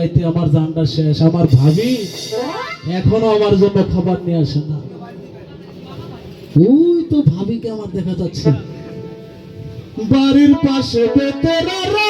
খাইতে আমার জানটা শেষ। আমার ভাবি এখনও আমার জন্য খাবার নিয়ে আসে না। ওই তো ভাবিকে আমার দেখা যাচ্ছে। বাড়ির পাশে বেতেরা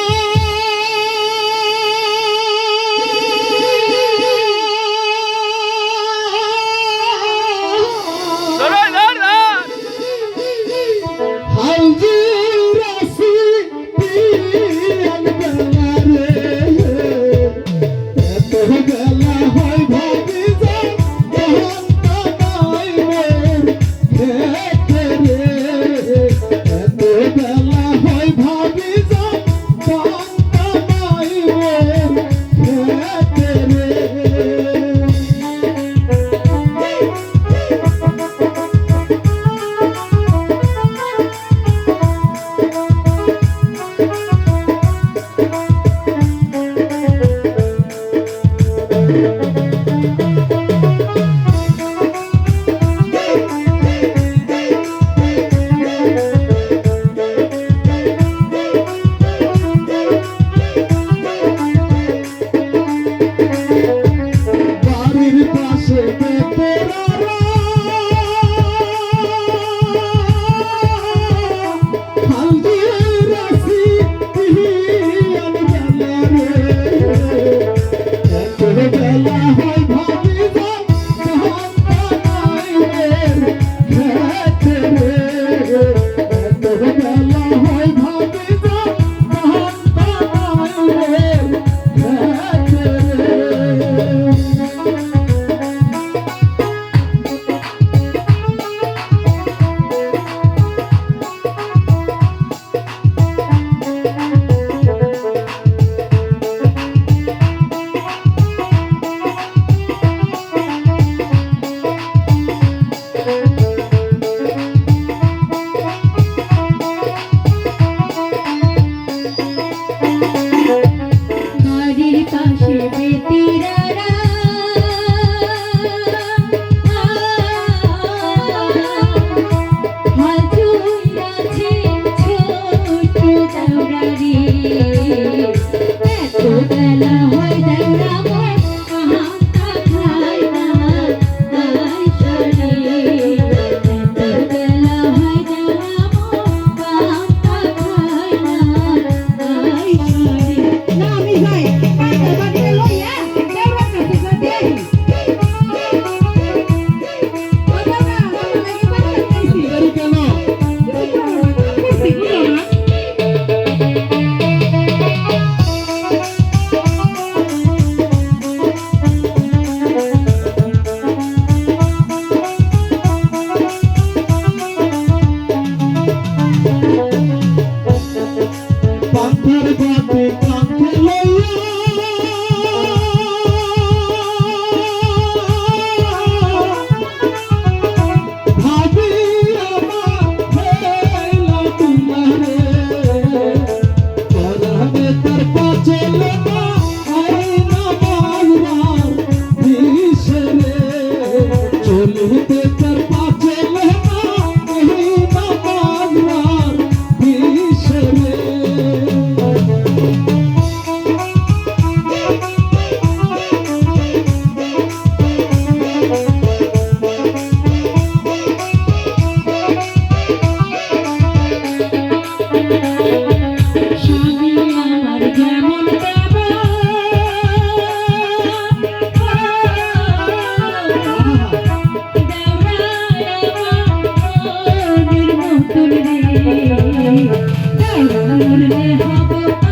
আল্লাহ Hey, hey,